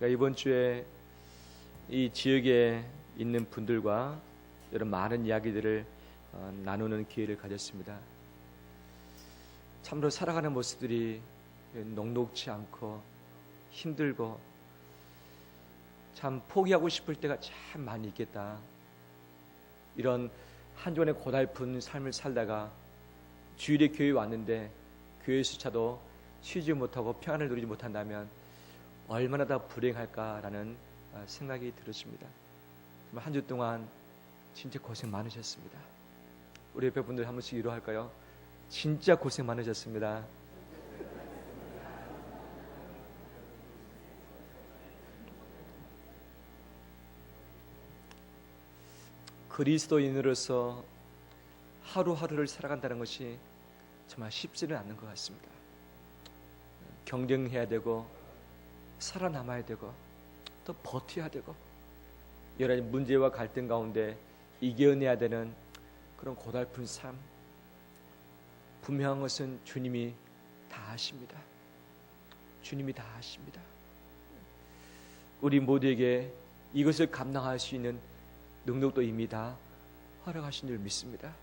제가 이번 주에 이 지역에 있는 분들과 이런 많은 이야기들을 어, 나누는 기회를 가졌습니다. 참으로 살아가는 모습들이 녹록치 않고 힘들고 참 포기하고 싶을 때가 참 많이 있겠다. 이런 한 주간의 고달픈 삶을 살다가 주일에 교회 왔는데 교회 수차도 쉬지 못하고 평안을 누리지 못한다면 얼마나 더 불행할까라는 아, 생각이 들었습니다. 한 주 동안 진짜 고생 많으셨습니다. 우리 옆에 분들 한 번씩 위로할까요? 진짜 고생 많으셨습니다. 그리스도인으로서 하루하루를 살아간다는 것이 정말 쉽지는 않는 것 같습니다. 경쟁해야 되고 살아남아야 되고 또 버텨야 되고 여러 가지 문제와 갈등 가운데 이겨내야 되는 그런 고달픈 삶 분명한 것은 주님이 다 하십니다. 주님이 다 하십니다. 우리 모두에게 이것을 감당할 수 있는 능력도 이미 다 허락하신 줄 믿습니다.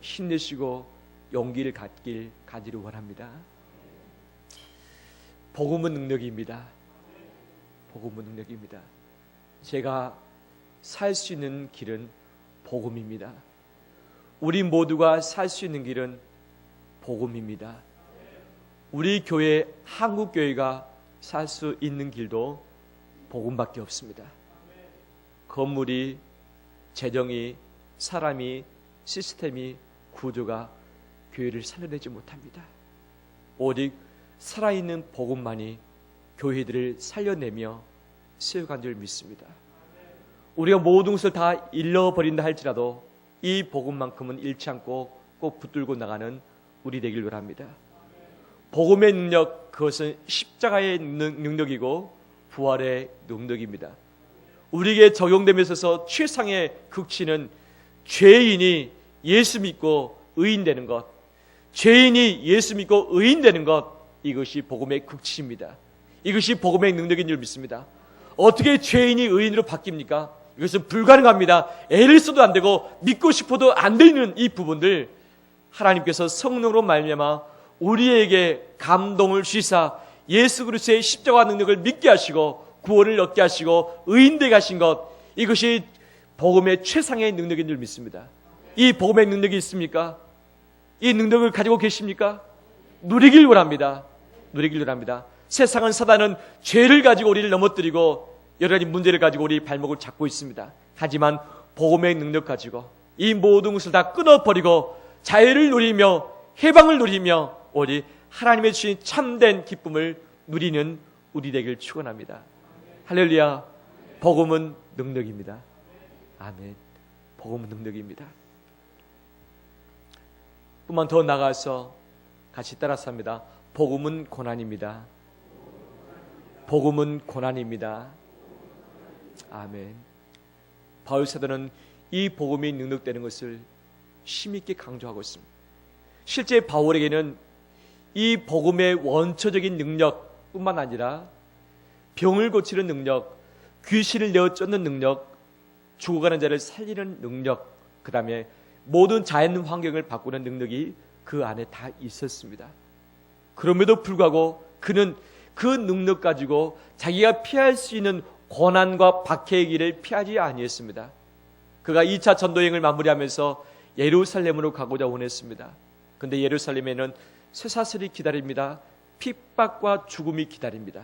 힘내시고 용기를 갖길 가지를 원합니다. 복음은 능력입니다. 복음은 능력입니다. 제가 살 수 있는 길은 복음입니다. 우리 모두가 살 수 있는 길은 복음입니다. 우리 교회 한국 교회가 살 수 있는 길도 복음밖에 없습니다. 건물이 재정이 사람이 시스템이 구조가 교회를 살려내지 못합니다. 오직 살아있는 복음만이 교회들을 살려내며 세워간 줄 믿습니다. 우리가 모든 것을 다 잃어버린다 할지라도 이 복음만큼은 잃지 않고 꼭 붙들고 나가는 우리 되길 바랍니다. 복음의 능력 그것은 십자가의 능력이고 부활의 능력입니다. 우리에게 있어서 최상의 극치는 죄인이 예수 믿고 의인 되는 것, 죄인이 예수 믿고 의인 되는 것 이것이 복음의 극치입니다. 이것이 복음의 능력인 줄 믿습니다. 어떻게 죄인이 의인으로 바뀝니까? 이것은 불가능합니다. 애를 써도 안 되고 믿고 싶어도 안 되는 이 부분들 하나님께서 성령으로 말미암아 우리에게 감동을 주사 예수 그리스도의 십자가 능력을 믿게 하시고 구원을 얻게 하시고 의인되게 하신 것 이것이 복음의 최상의 능력인 줄 믿습니다. 이 복음의 능력이 있습니까? 이 능력을 가지고 계십니까? 누리길 원합니다. 누리길 원합니다. 세상은 사단은 죄를 가지고 우리를 넘어뜨리고 여러 가지 문제를 가지고 우리 발목을 잡고 있습니다. 하지만 복음의 능력 가지고 이 모든 것을 다 끊어버리고 자유를 누리며 해방을 누리며 우리 하나님의 주신 참된 기쁨을 누리는 우리 되길 축원합니다. 할렐루야. 복음은 능력입니다. 아멘. 복음은 능력입니다. 뿐만 더 나가서 같이 따라서 합니다. 복음은 고난입니다. 복음은 고난입니다. 아멘. 바울 사도는 이 복음이 능력되는 것을 힘있게 강조하고 있습니다. 실제 바울에게는 이 복음의 원초적인 능력뿐만 아니라 병을 고치는 능력, 귀신을 내어 쫓는 능력, 죽어가는 자를 살리는 능력, 그 다음에 모든 자연 환경을 바꾸는 능력이 그 안에 다 있었습니다. 그럼에도 불구하고 그는 그 능력 가지고 자기가 피할 수 있는 고난과 박해의 길을 피하지 아니했습니다. 그가 2차 전도행을 마무리하면서 예루살렘으로 가고자 원했습니다. 근데 예루살렘에는 쇠사슬이 기다립니다. 핍박과 죽음이 기다립니다.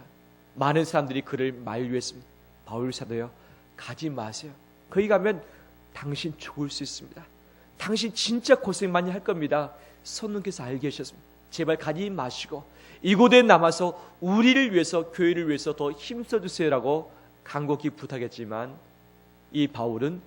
많은 사람들이 그를 만류했습니다. 바울 사도요, 가지 마세요. 거기 가면 당신 죽을 수 있습니다. 당신 진짜 고생 많이 할 겁니다. 선생께서 알게 하셨습니다. 제발 가지 마시고 이곳에 남아서 우리를 위해서 교회를 위해서 더 힘써 주세요라고 간곡히 부탁했지만 이 바울은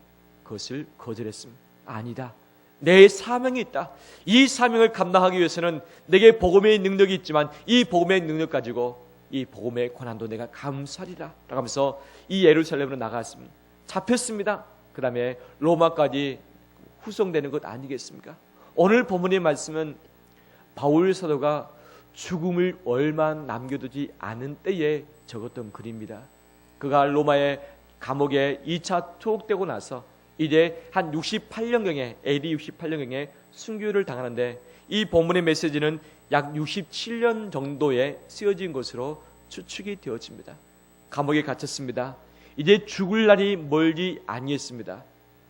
그것을 거절했습니다. 아니다. 내 사명이 있다. 이 사명을 감당하기 위해서는 내게 복음의 능력이 있지만 이 복음의 능력 가지고 이 복음의 고난도 내가 감사리라. 라고 하면서 이 예루살렘으로 나갔습니다. 잡혔습니다. 그 다음에 로마까지 후송되는 것 아니겠습니까? 오늘 본문의 말씀은 바울 사도가 죽음을 얼마 남겨두지 않은 때에 적었던 글입니다. 그가 로마의 감옥에 2차 투옥되고 나서 이제 한 68년경에 AD 68년경에 순교를 당하는데 이 본문의 메시지는 약 67년 정도에 쓰여진 것으로 추측이 되어집니다. 감옥에 갇혔습니다. 이제 죽을 날이 멀지 아니했습니다.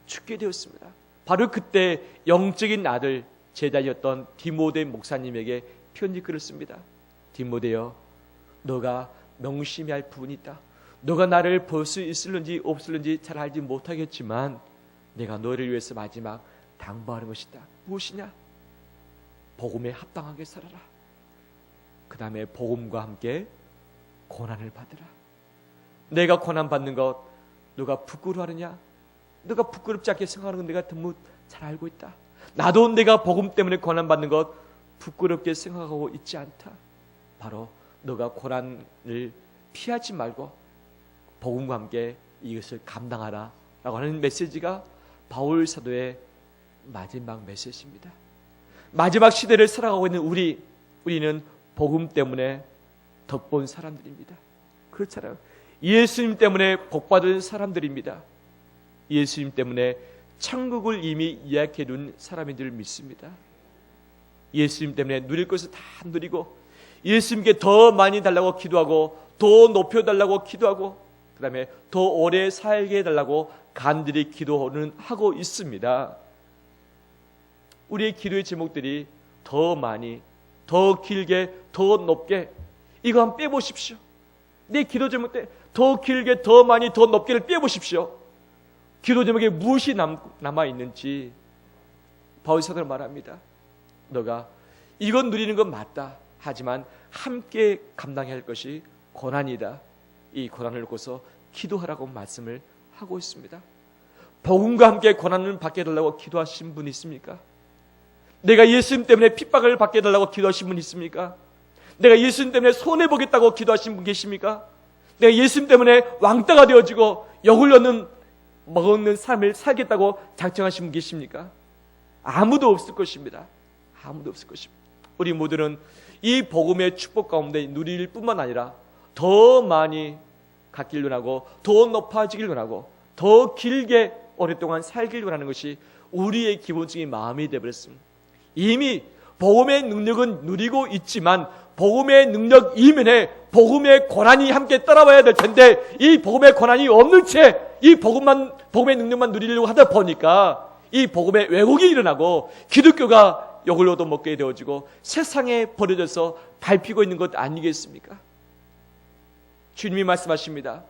죽게 되었습니다. 바로 그때 영적인 아들 제자였던 디모데 목사님에게 편지 글을 씁니다. 디모데여, 너가 명심해야 할 부분이 있다. 너가 나를 볼 수 있을는지 없을는지 잘 알지 못하겠지만 내가 너를 위해서 마지막 당부하는 것이다. 무엇이냐? 복음에 합당하게 살아라. 그 다음에 복음과 함께 고난을 받으라. 내가 고난 받는 것 누가 부끄러워하느냐? 누가 부끄럽지 않게 생각하는 건 내가 너무 잘 알고 있다. 나도 내가 복음 때문에 고난 받는 것 부끄럽게 생각하고 있지 않다. 바로 너가 고난을 피하지 말고 복음과 함께 이것을 감당하라 라고 하는 메시지가 바울 사도의 마지막 메시지입니다. 마지막 시대를 살아가고 있는 우리 우리는 복음 때문에 덕본 사람들입니다. 그렇잖아요. 예수님 때문에 복받은 사람들입니다. 예수님 때문에 천국을 이미 예약해 둔 사람인 줄 믿습니다. 예수님 때문에 누릴 것을 다 누리고 예수님께 더 많이 달라고 기도하고 더 높여 달라고 기도하고 그 다음에 더 오래 살게 해달라고 간절히 기도는 하고 있습니다. 우리의 기도의 제목들이 더 많이, 더 길게, 더 높게 이거 한번 빼보십시오. 내 기도 제목 때 더 길게, 더 많이, 더 높게를 빼보십시오. 기도 제목에 무엇이 남, 남아 있는지 바울 사도는 말합니다. 너가 이건 누리는 건 맞다. 하지만 함께 감당해야 할 것이 고난이다. 이 고난을 놓고서 기도하라고 말씀을 하고 있습니다. 복음과 함께 고난을 받게 해달라고 기도하신 분 있습니까? 내가 예수님 때문에 핍박을 받게 해달라고 기도하신 분 있습니까? 내가 예수님 때문에 손해 보겠다고 기도하신 분 계십니까? 내가 예수님 때문에 왕따가 되어지고 역을 얻는 먹는 삶을 살겠다고 작정하신 분 계십니까? 아무도 없을 것입니다. 아무도 없을 것입니다. 우리 모두는 이 복음의 축복 가운데 누릴 뿐만 아니라 더 많이 갖길 원하고 더 높아지길 원하고 더 길게 오랫동안 살길 원하는 것이 우리의 기본적인 마음이 되어버렸습니다. 이미 복음의 능력은 누리고 있지만 복음의 능력 이면에 복음의 고난이 함께 따라와야 될 텐데 이 복음의 고난이 없는 채 이 복음만 복음의 능력만 누리려고 하다 보니까 이 복음의 왜곡이 일어나고 기독교가 욕을 얻어 먹게 되어지고 세상에 버려져서 밟히고 있는 것 아니겠습니까? 주님이 말씀하십니다.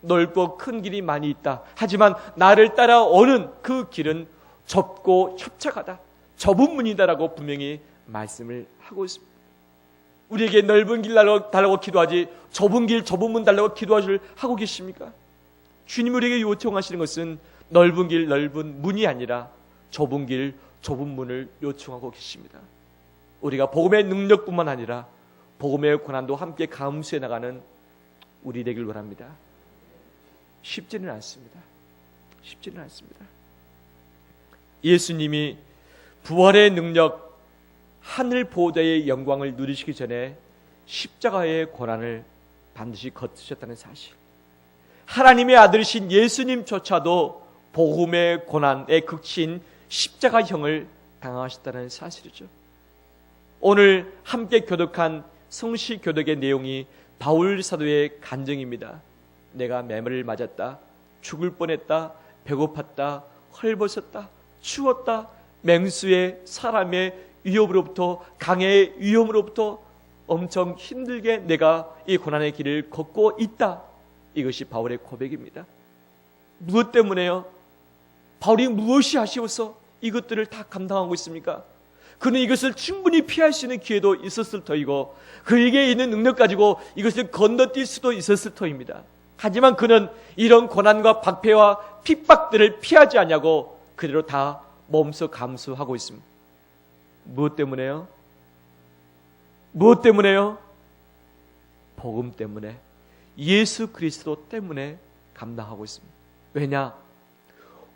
넓고 큰 길이 많이 있다. 하지만 나를 따라오는 그 길은 좁고 협착하다. 좁은 문이다라고 분명히 말씀을 하고 있습니다. 우리에게 넓은 길 달라고 기도하지 좁은 길 좁은 문 달라고 기도하실 하고 계십니까? 주님 우리에게 요청하시는 것은 넓은 길 넓은 문이 아니라 좁은 길 좁은 문을 요청하고 계십니다. 우리가 복음의 능력뿐만 아니라 복음의 고난도 함께 감수해 나가는 우리 되길 원합니다. 쉽지는 않습니다. 쉽지는 않습니다. 예수님이 부활의 능력, 하늘 보좌의 영광을 누리시기 전에 십자가의 고난을 반드시 거치셨다는 사실. 하나님의 아들이신 예수님조차도 복음의 고난의 극신 십자가형을 당하셨다는 사실이죠. 오늘 함께 교독한 성시 교독의 내용이 바울 사도의 간증입니다. 내가 매물을 맞았다. 죽을 뻔했다. 배고팠다. 헐벗었다. 추웠다. 맹수의 사람의 위협으로부터 강의 위험으로부터 엄청 힘들게 내가 이 고난의 길을 걷고 있다. 이것이 바울의 고백입니다. 무엇 때문에요? 바울이 무엇이 아쉬워서 이것들을 다 감당하고 있습니까? 그는 이것을 충분히 피할 수 있는 기회도 있었을 터이고 그에게 있는 능력 가지고 이것을 건너뛸 수도 있었을 터입니다. 하지만 그는 이런 고난과 박해와 핍박들을 피하지 않냐고 그대로 다 몸소 감수하고 있습니다. 무엇 때문에요? 무엇 때문에요? 복음 때문에 예수 그리스도 때문에 감당하고 있습니다. 왜냐?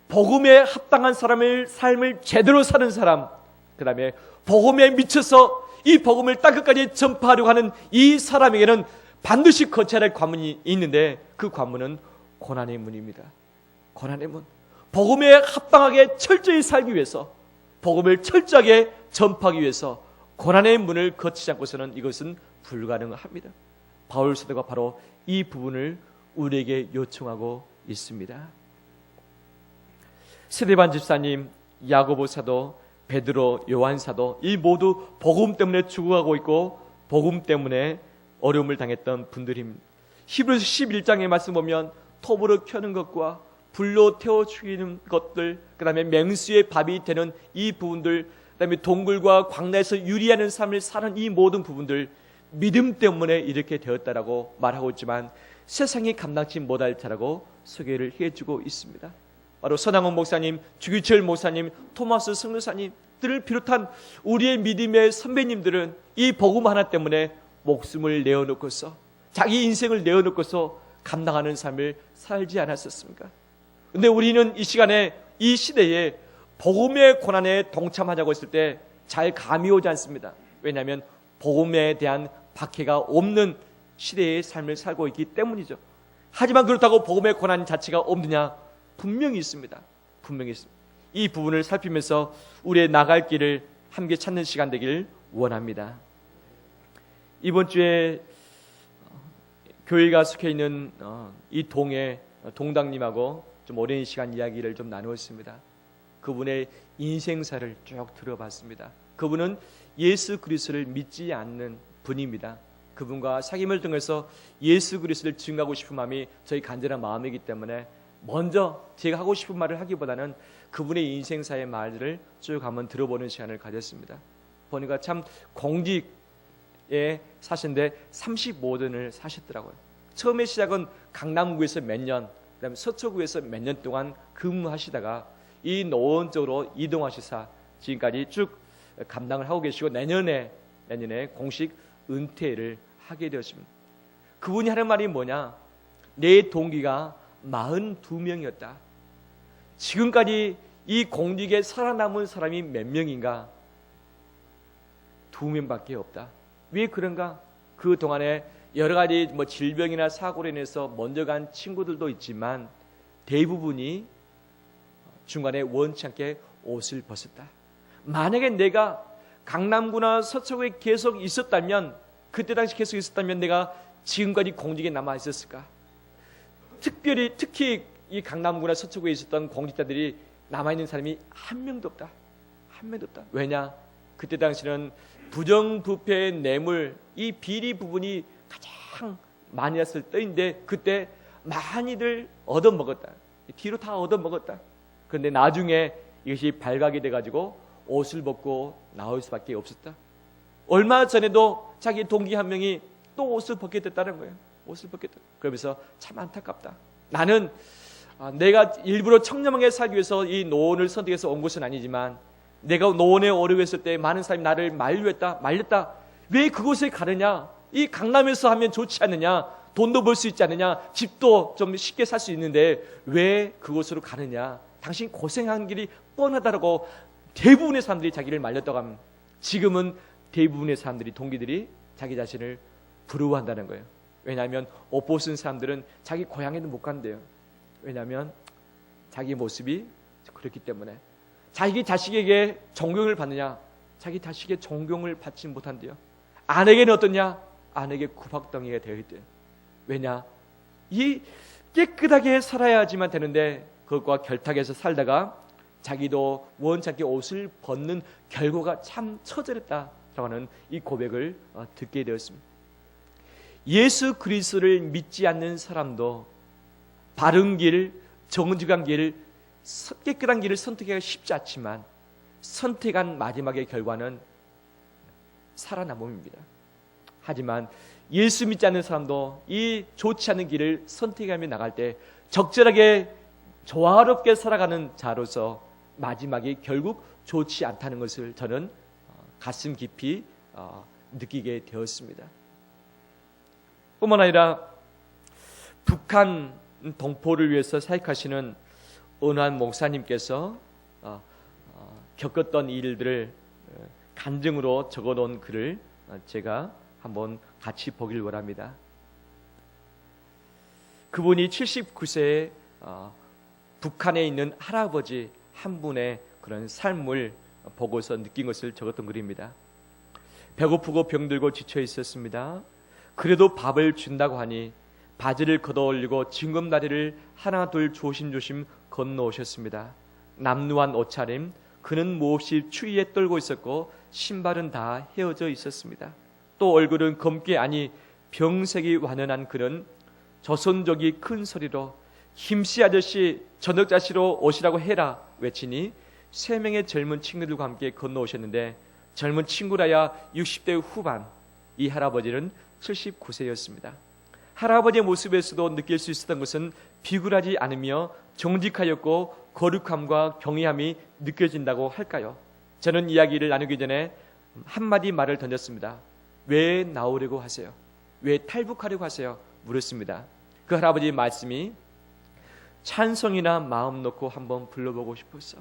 복음에 합당한 사람의 삶을 제대로 사는 사람, 그 다음에 복음에 미쳐서 이 복음을 땅끝까지 전파하려고 하는 이 사람에게는 반드시 거쳐야 할 관문이 있는데 그 관문은 고난의 문입니다. 고난의 문. 복음에 합당하게 철저히 살기 위해서 복음을 철저하게 전파하기 위해서 고난의 문을 거치지 않고서는 이것은 불가능합니다. 바울 사도가 바로 이 부분을 우리에게 요청하고 있습니다. 세대반 집사님, 야고보 사도, 베드로, 요한 사도 이 모두 복음 때문에 죽어가고 있고 복음 때문에 어려움을 당했던 분들입니다. 히브리서 11장의 말씀 보면 톱으로 켜는 것과 불로 태워 죽이는 것들, 그 다음에 맹수의 밥이 되는 이 부분들, 그 다음에 동굴과 광야에서 유리하는 삶을 사는 이 모든 부분들 믿음 때문에 이렇게 되었다라고 말하고 있지만 세상이 감당치 못할 자라고 소개를 해주고 있습니다. 바로 선왕원 목사님, 주기철 목사님, 토마스 성교사님들을 비롯한 우리의 믿음의 선배님들은 이 복음 하나 때문에 목숨을 내어놓고서 자기 인생을 내어놓고서 감당하는 삶을 살지 않았었습니까? 근데 우리는 이 시간에 이 시대에 복음의 고난에 동참하자고 했을 때 잘 감이 오지 않습니다. 왜냐하면 복음에 대한 박해가 없는 시대의 삶을 살고 있기 때문이죠. 하지만 그렇다고 복음의 고난 자체가 없느냐? 분명히 있습니다. 분명히 있습니다. 이 부분을 살피면서 우리의 나갈 길을 함께 찾는 시간 되길 원합니다. 이번 주에 어, 교회가 속해 있는 어, 이 동에 동당님하고 좀 오랜 시간 이야기를 좀 나누었습니다. 그분의 인생사를 쭉 들어봤습니다. 그분은 예수 그리스도를 믿지 않는 분입니다. 그분과 사귐을 통해서 예수 그리스도를 증하고 싶은 마음이 저희 간절한 마음이기 때문에 먼저 제가 하고 싶은 말을 하기보다는 그분의 인생사의 말들을 쭉 한번 들어보는 시간을 가졌습니다. 보니까 참 공직에 사신데 35년을 사셨더라고요. 처음에 시작은 강남구에서 몇 년, 그다음에 서초구에서 몇 년 동안 근무하시다가 이 노원 쪽으로 이동하시사 지금까지 쭉 감당을 하고 계시고 내년에 내년에 공식 은퇴를 하게 되었습니다. 그분이 하는 말이 뭐냐? 내 동기가 42명이었다. 지금까지 이 공직에 살아남은 사람이 몇 명인가? 두 명밖에 없다. 왜 그런가? 그 동안에 여러 가지 뭐 질병이나 사고로 인해서 먼저 간 친구들도 있지만 대부분이 중간에 원치 않게 옷을 벗었다. 만약에 내가 강남구나 서초구에 계속 있었다면 그때 당시 계속 있었다면 내가 지금까지 공직에 남아 있었을까? 특별히 특히 이 강남구나 서초구에 있었던 공직자들이 남아 있는 사람이 한 명도 없다. 한 명도 없다. 왜냐? 그때 당시는 부정부패 뇌물 이 비리 부분이 가장 많이 났을 때인데 그때 많이들 얻어먹었다. 뒤로 다 얻어먹었다. 그런데 나중에 이것이 발각이 돼가지고 옷을 벗고 나올 수밖에 없었다. 얼마 전에도 자기 동기 한 명이 또 옷을 벗게 됐다는 거예요. 옷을 벗게 됐다. 그러면서 참 안타깝다. 나는 아, 내가 일부러 청렴하게 살기 위해서 이 노원을 선택해서 온 것은 아니지만 내가 노원에 오르고 있을 때 많은 사람이 나를 만류했다, 말렸다. 왜 그곳에 가느냐? 이 강남에서 하면 좋지 않느냐? 돈도 벌 수 있지 않느냐? 집도 좀 쉽게 살 수 있는데 왜 그곳으로 가느냐? 당신 고생한 길이 뻔하다라고 대부분의 사람들이 자기를 말렸다고 하면 지금은 대부분의 사람들이 동기들이 자기 자신을 부러워한다는 거예요. 왜냐하면 옷 벗은 사람들은 자기 고향에는 못 간대요. 왜냐하면 자기 모습이 그렇기 때문에 자기 자식에게 존경을 받느냐? 자기 자식의 존경을 받지 못한대요. 아내에게는 어떠냐? 아내에게 구박덩이가 되어 있대요. 왜냐? 이 깨끗하게 살아야지만 되는데 그것과 결탁해서 살다가 자기도 원치 않게 옷을 벗는 결과가 참 처절했다라고 하는 이 고백을 어, 듣게 되었습니다. 예수 그리스도를 믿지 않는 사람도 바른 길, 정직한 길, 깨끗한 길을 선택하기가 쉽지 않지만 선택한 마지막의 결과는 살아남음입니다. 하지만 예수 믿지 않는 사람도 이 좋지 않은 길을 선택하며 나갈 때 적절하게 조화롭게 살아가는 자로서 마지막에 결국 좋지 않다는 것을 저는 어, 가슴 깊이 어, 느끼게 되었습니다. 뿐만 아니라 북한 동포를 위해서 사역하시는 은환 목사님께서 어, 겪었던 일들을 간증으로 적어놓은 글을 제가 한번 같이 보길 원합니다. 그분이 79세에 어, 북한에 있는 할아버지 한 분의 그런 삶을 보고서 느낀 것을 적었던 글입니다. 배고프고 병들고 지쳐 있었습니다. 그래도 밥을 준다고 하니 바지를 걷어올리고 징검다리를 하나 둘 조심조심 건너오셨습니다. 남루한 옷차림, 그는 몹시 추위에 떨고 있었고 신발은 다 헤어져 있었습니다. 또 얼굴은 검게 아니 병색이 완연한 그는 저손적이 큰 소리로 김씨 아저씨 저녁 자시로 오시라고 해라 외치니 세 명의 젊은 친구들과 함께 건너오셨는데 젊은 친구라야 60대 후반 이 할아버지는 79세였습니다. 할아버지의 모습에서도 느낄 수 있었던 것은 비굴하지 않으며 정직하였고 거룩함과 경외함이 느껴진다고 할까요? 저는 이야기를 나누기 전에 한마디 말을 던졌습니다. 왜 나오려고 하세요? 왜 탈북하려고 하세요? 물었습니다. 그 할아버지 말씀이 찬송이나 마음 놓고 한번 불러보고 싶었어.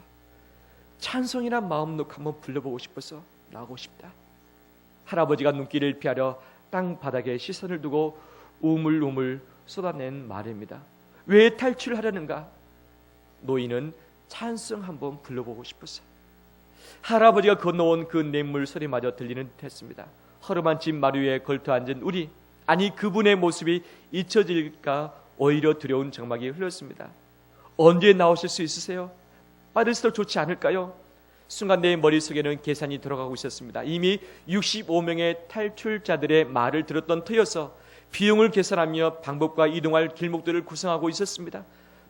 찬송이나 마음 놓고 한번 불러보고 싶어서 나오고 싶다. 할아버지가 눈길을 피하려 땅 바닥에 시선을 두고 우물우물 쏟아낸 말입니다. 왜 탈출하려는가? 노인은 찬송 한번 불러보고 싶었어. 할아버지가 건너온 그 냇물 소리마저 들리는 듯했습니다. 허름한 집 마루에 걸터 앉은 우리 아니 그분의 모습이 잊혀질까 오히려 두려운 정막이 흘렀습니다. 언제 나오실 수 있으세요? 빠를수록 좋지 않을까요? 순간 내 머릿속에는 계산이 들어가고 있었습니다. 이미 65명의 탈출자들의 말을 들었던 터여서 비용을 계산하며 방법과 이동할 길목들을 구성하고 있었습니다.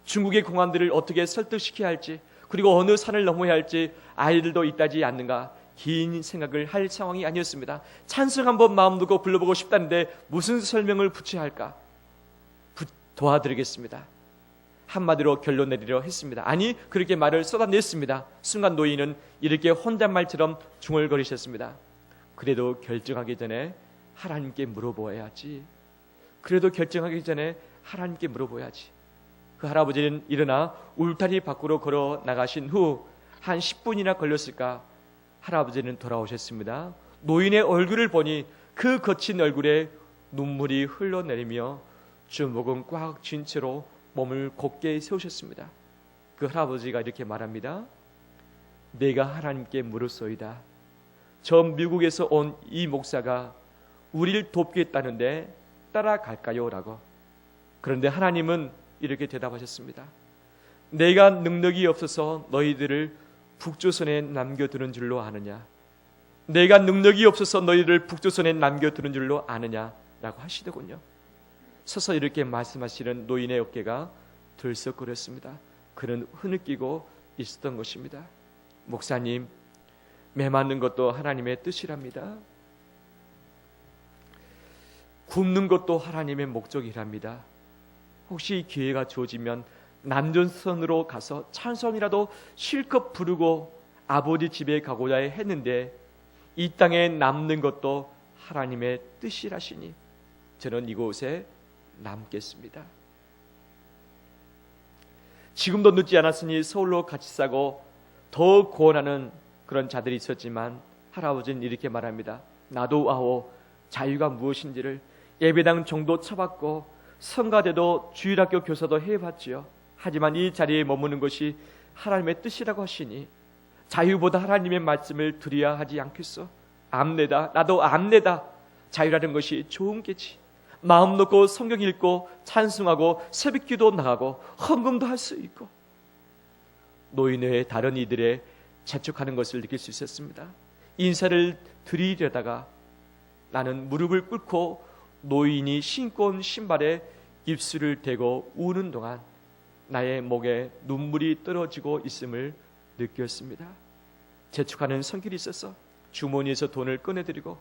중국의 공안들을 어떻게 설득시켜야 할지 그리고 어느 산을 넘어야 할지 아이들도 있다지 않는가 긴 생각을 할 상황이 아니었습니다. 찬성 한번 마음 두고 불러보고 싶다는데 무슨 설명을 붙여야 할까? 부, 도와드리겠습니다. 한마디로 결론 내리려 했습니다. 아니 그렇게 말을 쏟아냈습니다. 순간 노인은 이렇게 혼잣말처럼 중얼거리셨습니다. 그래도 결정하기 전에 하나님께 물어보아야지. 그래도 결정하기 전에 하나님께 물어봐야지. 그 할아버지는 일어나 울타리 밖으로 걸어 나가신 후 한 10분이나 걸렸을까 할아버지는 돌아오셨습니다. 노인의 얼굴을 보니 그 거친 얼굴에 눈물이 흘러내리며 주먹은 꽉 쥔 채로 몸을 곧게 세우셨습니다. 그 할아버지가 이렇게 말합니다. 내가 하나님께 물었소이다. 저 미국에서 온 이 목사가 우리를 돕겠다는데 따라갈까요? 라고. 그런데 하나님은 이렇게 대답하셨습니다. 내가 능력이 없어서 너희들을 북조선에 남겨두는 줄로 아느냐? 내가 능력이 없어서 너희를 북조선에 남겨두는 줄로 아느냐? 라고 하시더군요. 서서 이렇게 말씀하시는 노인의 어깨가 들썩거렸습니다. 그는 흐느끼고 있었던 것입니다. 목사님, 매 맞는 것도 하나님의 뜻이랍니다. 굶는 것도 하나님의 목적이랍니다. 혹시 기회가 주어지면 남전선으로 가서 찬송이라도 실컷 부르고 아버지 집에 가고자 했는데 이 땅에 남는 것도 하나님의 뜻이라시니 저는 이곳에 남겠습니다. 지금도 늦지 않았으니 서울로 같이 싸고 더 구원하는 그런 자들이 있었지만 할아버지는 이렇게 말합니다. 나도 아오 자유가 무엇인지를 예배당 정도 쳐봤고 성가대도 주일학교 교사도 해봤지요. 하지만 이 자리에 머무는 것이 하나님의 뜻이라고 하시니 자유보다 하나님의 말씀을 드려야 하지 않겠소? 암내다 나도 암내다 자유라는 것이 좋은 게지. 마음 놓고 성경 읽고 찬송하고 새벽 기도 나가고 헌금도 할 수 있고 노인 외에 다른 이들의 재촉하는 것을 느낄 수 있었습니다. 인사를 드리려다가 나는 무릎을 꿇고 노인이 신고 온 신발에 입술을 대고 우는 동안 나의 목에 눈물이 떨어지고 있음을 느꼈습니다. 재촉하는 성길이 있어서 주머니에서 돈을 꺼내드리고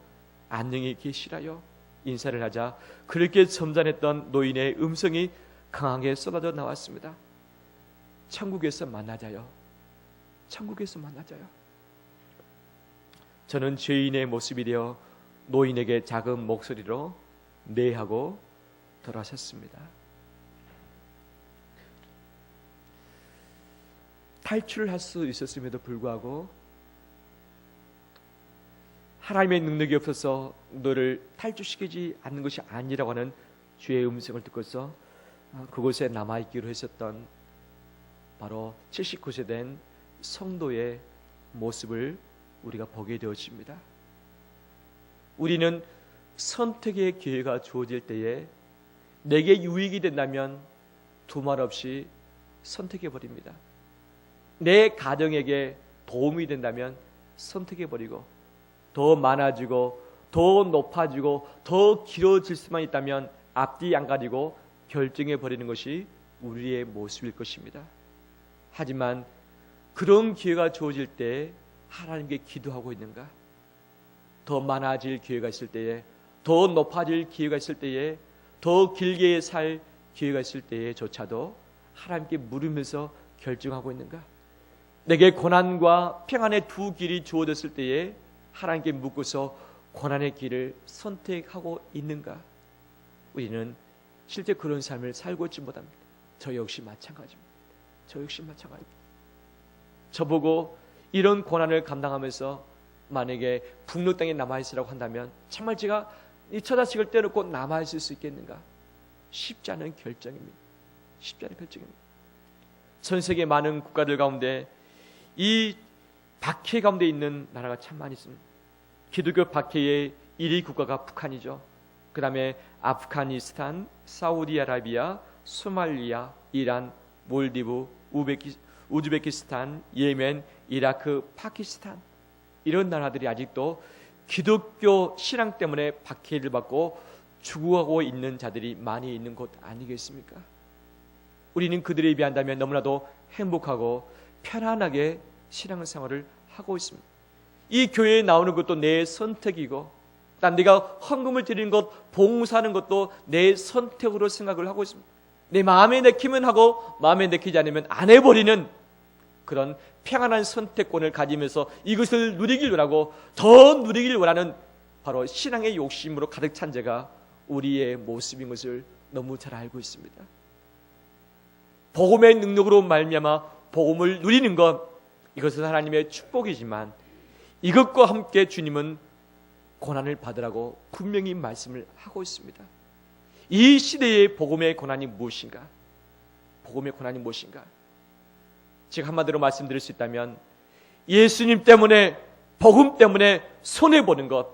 안녕히 계시라요 인사를 하자 그렇게 점잖했던 노인의 음성이 강하게 쏟아져 나왔습니다. 천국에서 만나자요. 천국에서 만나자요. 저는 죄인의 모습이 되어 노인에게 작은 목소리로 네 하고 돌아섰습니다. 탈출을 할 수 있었음에도 불구하고 하나님의 능력이 없어서 너를 탈출시키지 않는 것이 아니라고 하는 주의 음성을 듣고서 어, 그곳에 남아 있기로 했었던 바로 79세 된 성도의 모습을 우리가 보게 되어집니다. 우리는 선택의 기회가 주어질 때에 내게 유익이 된다면 두말 없이 선택해 버립니다. 내 가정에게 도움이 된다면 선택해 버리고 더 많아지고 더 높아지고 더 길어질 수만 있다면 앞뒤 안 가리고 결정해 버리는 것이 우리의 모습일 것입니다. 하지만 그런 기회가 주어질 때 하나님께 기도하고 있는가? 더 많아질 기회가 있을 때에 더 높아질 기회가 있을 때에 더 길게 살 기회가 있을 때에조차도 하나님께 물으면서 결정하고 있는가? 내게 고난과 평안의 두 길이 주어졌을 때에 하나님께 묻고서 고난의 길을 선택하고 있는가? 우리는 실제 그런 삶을 살고 있지 못합니다. 저 역시 마찬가지입니다. 저 역시 마찬가지입니다. 저보고 이런 고난을 감당하면서 만약에 북녘 땅에 남아 있으라고 한다면 정말 제가 이 처자식을 떼놓고 남아 있을 수 있겠는가? 쉽지 않은 결정입니다. 쉽지 않은 결정입니다. 전 세계 많은 국가들 가운데 이 박해 가운데 있는 나라가 참 많이 있습니다. 기독교 박해의 1위 국가가 북한이죠. 그 다음에 아프가니스탄, 사우디아라비아, 소말리아, 이란, 몰디브, 우베키, 우즈베키스탄, 예멘, 이라크, 파키스탄 이런 나라들이 아직도 기독교 신앙 때문에 박해를 받고 죽어가고 있는 자들이 많이 있는 곳 아니겠습니까? 우리는 그들에 비한다면 너무나도 행복하고 편안하게 신앙생활을 하고 있습니다. 이 교회에 나오는 것도 내 선택이고 난 내가 헌금을 드리는 것, 봉사하는 것도 내 선택으로 생각을 하고 있습니다. 내 마음에 내키면 하고 마음에 내키지 않으면 안 해버리는 그런 평안한 선택권을 가지면서 이것을 누리길 원하고 더 누리길 원하는 바로 신앙의 욕심으로 가득 찬 제가 우리의 모습인 것을 너무 잘 알고 있습니다. 복음의 능력으로 말미암아 복음을 누리는 것 이것은 하나님의 축복이지만 이것과 함께 주님은 고난을 받으라고 분명히 말씀을 하고 있습니다. 이 시대의 복음의 고난이 무엇인가? 복음의 고난이 무엇인가? 즉 한마디로 말씀드릴 수 있다면 예수님 때문에 복음 때문에 손해 보는 것,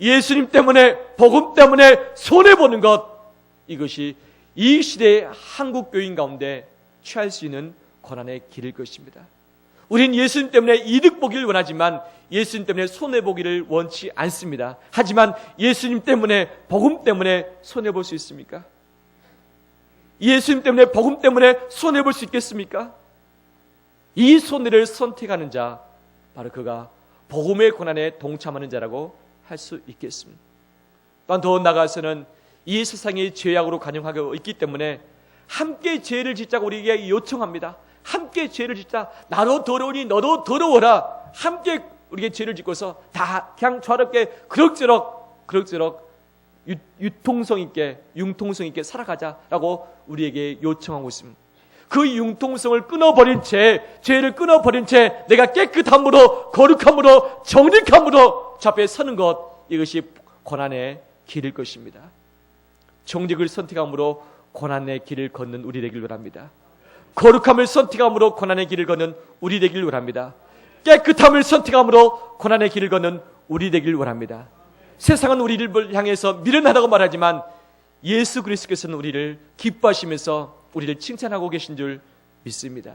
예수님 때문에 복음 때문에 손해 보는 것 이것이 이 시대의 한국 교인 가운데 취할 수 있는 고난의 길일 것입니다. 우린 예수님 때문에 이득 보기를 원하지만 예수님 때문에 손해 보기를 원치 않습니다. 하지만 예수님 때문에 복음 때문에 손해 볼 수 있습니까? 예수님 때문에 복음 때문에 손해 볼 수 있겠습니까? 이 손해를 선택하는 자 바로 그가 복음의 고난에 동참하는 자라고 할 수 있겠습니다. 또한 더 나아가서는 이 세상이 죄악으로 간영하고 있기 때문에 함께 죄를 짓자고 우리에게 요청합니다. 함께 죄를 짓자. 나도 더러우니 너도 더러워라. 함께 우리에게 죄를 짓고서 다 그냥 저렇게 그럭저럭 그럭저럭 유, 유통성 있게 융통성 있게 살아가자라고 우리에게 요청하고 있습니다. 그 융통성을 끊어버린 채, 죄를 끊어버린 채 내가 깨끗함으로, 거룩함으로, 정직함으로 저 앞에 서는 것, 이것이 고난의 길일 것입니다. 정직을 선택함으로 고난의 길을 걷는 우리 되길 원합니다. 거룩함을 선택함으로 고난의 길을 걷는 우리 되길 원합니다. 깨끗함을 선택함으로 고난의 길을 걷는 우리 되길 원합니다. 세상은 우리를 향해서 미련하다고 말하지만 예수 그리스도께서는 우리를 기뻐하시면서 우리를 칭찬하고 계신 줄 믿습니다.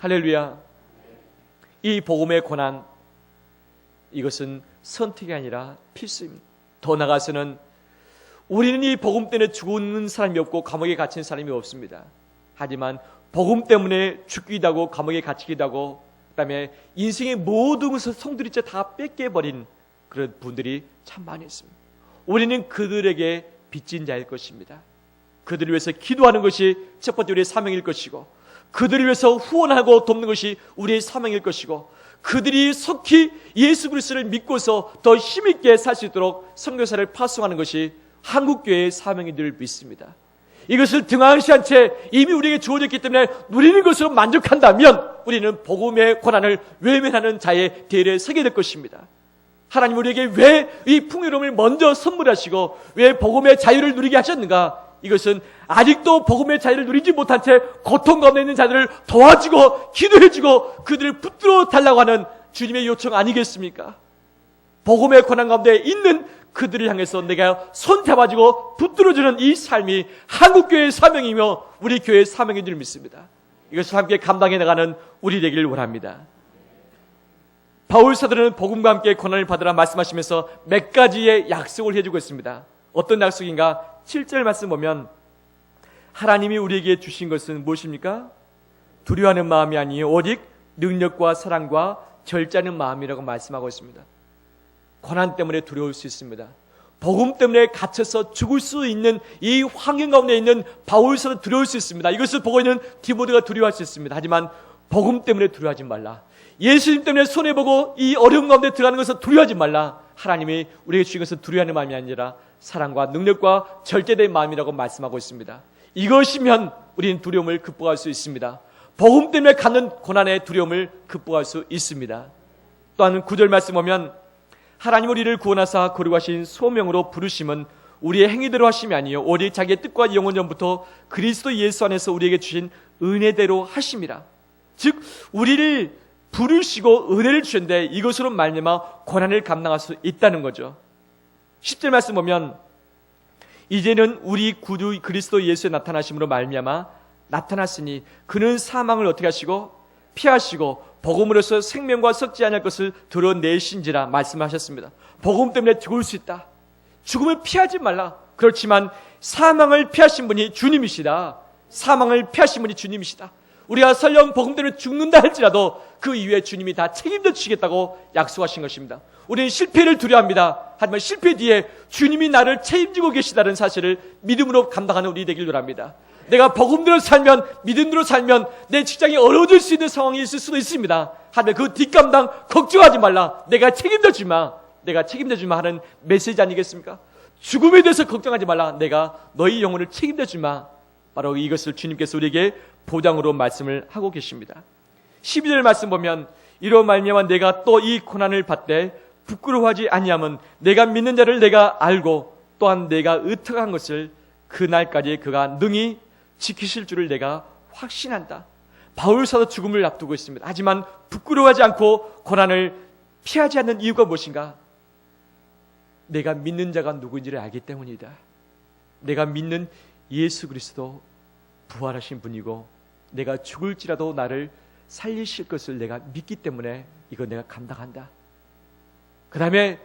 할렐루야. 이 복음의 고난 이것은 선택이 아니라 필수입니다. 더 나가서는 우리는 이 복음 때문에 죽는 사람이 없고 감옥에 갇힌 사람이 없습니다. 하지만 복음 때문에 죽기도 하고 감옥에 갇히기도 하고 그다음에 인생의 모든 것을 성들이째 다 뺏겨버린 그런 분들이 참 많이 있습니다. 우리는 그들에게 빚진 자일 것입니다. 그들을 위해서 기도하는 것이 첫 번째 우리의 사명일 것이고 그들을 위해서 후원하고 돕는 것이 우리의 사명일 것이고 그들이 속히 예수 그리스도를 믿고서 더 힘있게 살 수 있도록 선교사를 파송하는 것이 한국교회의 사명인 줄 믿습니다. 이것을 등한시한 채 이미 우리에게 주어졌기 때문에 누리는 것으로 만족한다면 우리는 복음의 고난을 외면하는 자의 대열에 서게 될 것입니다. 하나님 우리에게 왜 이 풍요로움을 먼저 선물하시고 왜 복음의 자유를 누리게 하셨는가? 이것은 아직도 복음의 자유를 누리지 못한 채 고통 가운데 있는 자들을 도와주고 기도해주고 그들을 붙들어 달라고 하는 주님의 요청 아니겠습니까? 복음의 권한 가운데 있는 그들을 향해서 내가 손 잡아주고 붙들어주는 이 삶이 한국교회의 사명이며 우리 교회의 사명인 줄 믿습니다. 이것을 함께 감당해 나가는 우리 되기를 원합니다. 바울 사도는 복음과 함께 권한을 받으라 말씀하시면서 몇 가지의 약속을 해주고 있습니다. 어떤 약속인가? 7절 말씀 보면 하나님이 우리에게 주신 것은 무엇입니까? 두려워하는 마음이 아니요 오직 능력과 사랑과 절제하는 마음이라고 말씀하고 있습니다. 고난 때문에 두려울 수 있습니다. 복음 때문에 갇혀서 죽을 수 있는 이 환경 가운데 있는 바울서도 두려울 수 있습니다. 이것을 보고 있는 디모데가 두려워할 수 있습니다. 하지만 복음 때문에 두려워하지 말라. 예수님 때문에 손해보고 이 어려운 가운데 들어가는 것을 두려워하지 말라. 하나님이 우리에게 주신 것은 두려워하는 마음이 아니라 사랑과 능력과 절제된 마음이라고 말씀하고 있습니다. 이것이면 우리는 두려움을 극복할 수 있습니다. 복음 때문에 갖는 고난의 두려움을 극복할 수 있습니다. 또한 구절 말씀 보면 하나님 우리를 구원하사 거룩하신 소명으로 부르심은 우리의 행위대로 하심이 아니요 오직 자기의 뜻과 영원 전부터 그리스도 예수 안에서 우리에게 주신 은혜대로 하심이라. 즉 우리를 부르시고 은혜를 주셨는데 이것으로 말미암아 고난을 감당할 수 있다는 거죠. 10절 말씀 보면 이제는 우리 구주 그리스도 예수의 나타나심으로 말미암아 나타났으니 그는 사망을 어떻게 하시고 피하시고 복음으로서 생명과 썩지 않을 것을 드러내신지라 말씀하셨습니다. 복음 때문에 죽을 수 있다. 죽음을 피하지 말라. 그렇지만 사망을 피하신 분이 주님이시다. 사망을 피하신 분이 주님이시다. 우리가 설령 복음 때문에 죽는다 할지라도 그 이후에 주님이 다 책임져 주시겠다고 약속하신 것입니다. 우리는 실패를 두려워합니다. 하지만 실패 뒤에 주님이 나를 책임지고 계시다는 사실을 믿음으로 감당하는 우리 되길 바랍니다. 내가 복음대로 살면 믿음대로 살면 내 직장이 어려워질 수 있는 상황이 있을 수도 있습니다. 하지만 그 뒷감당 걱정하지 말라. 내가 책임져 주마. 내가 책임져 주마 하는 메시지 아니겠습니까? 죽음에 대해서 걱정하지 말라. 내가 너희 영혼을 책임져 주마. 바로 이것을 주님께서 우리에게 보장으로 말씀을 하고 계십니다. 12절 말씀 보면 이로 말미암아 내가 또 이 고난을 받되 부끄러워하지 아니함은 내가 믿는 자를 내가 알고 또한 내가 의탁한 것을 그날까지 그가 능히 지키실 줄을 내가 확신한다. 바울 사도 죽음을 앞두고 있습니다. 하지만 부끄러워하지 않고 고난을 피하지 않는 이유가 무엇인가? 내가 믿는 자가 누구인지를 알기 때문이다. 내가 믿는 예수 그리스도 부활하신 분이고 내가 죽을지라도 나를 살리실 것을 내가 믿기 때문에 이거 내가 감당한다. 그 다음에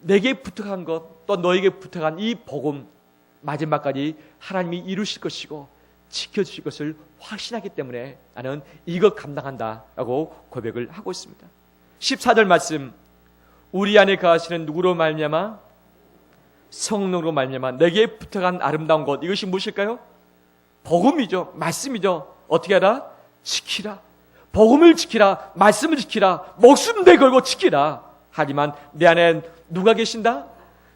내게 부탁한 것, 또 너에게 부탁한 이 복음, 마지막까지 하나님이 이루실 것이고 지켜주실 것을 확신하기 때문에 나는 이거 감당한다 라고 고백을 하고 있습니다. 14절 말씀, 우리 안에 거하시는 누구로 말미암아 성령으로 말미암아 내게 부탁한 아름다운 것 이것이 무엇일까요? 복음이죠. 말씀이죠. 어떻게 하라? 지키라. 복음을 지키라. 말씀을 지키라. 목숨 내걸고 지키라. 하지만 내 안에 누가 계신다?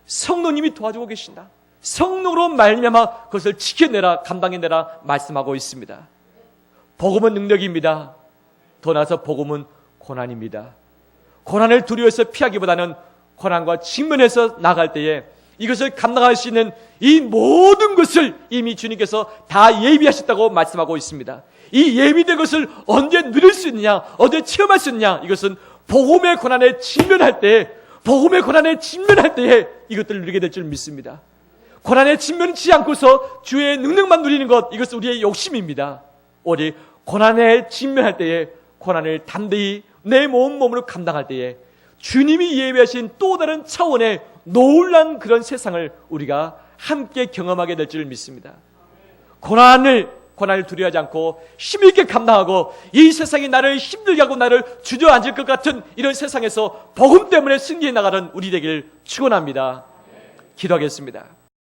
성령님이 도와주고 계신다. 성령으로 말미암아 그것을 지켜내라, 감당해내라 말씀하고 있습니다. 복음은 능력입니다. 더 나아서 복음은 고난입니다. 고난을 두려워해서 피하기보다는 고난과 직면해서 나갈 때에 이것을 감당할 수 있는 이 모든 것을 이미 주님께서 다 예비하셨다고 말씀하고 있습니다. 이 예비된 것을 언제 누릴 수 있느냐, 언제 체험할 수 있느냐, 이것은 복음의 고난에 직면할 때, 복음의 고난에 직면할 때에 이것들을 누리게 될 줄 믿습니다. 고난에 직면치 않고서 주의 능력만 누리는 것, 이것은 우리의 욕심입니다. 오직 고난에 직면할 때에 고난을 담대히 내 몸 몸으로 감당할 때에 주님이 예배하신 또 다른 차원의 놀란 그런 세상을 우리가 함께 경험하게 될 줄 믿습니다. 고난을 고난을 두려워하지 않고 힘있게 감당하고 이 세상이 나를 힘들게 하고 나를 주저앉을 것 같은 이런 세상에서 복음 때문에 승리해 나가는 우리 되기를 축원합니다. 기도하겠습니다.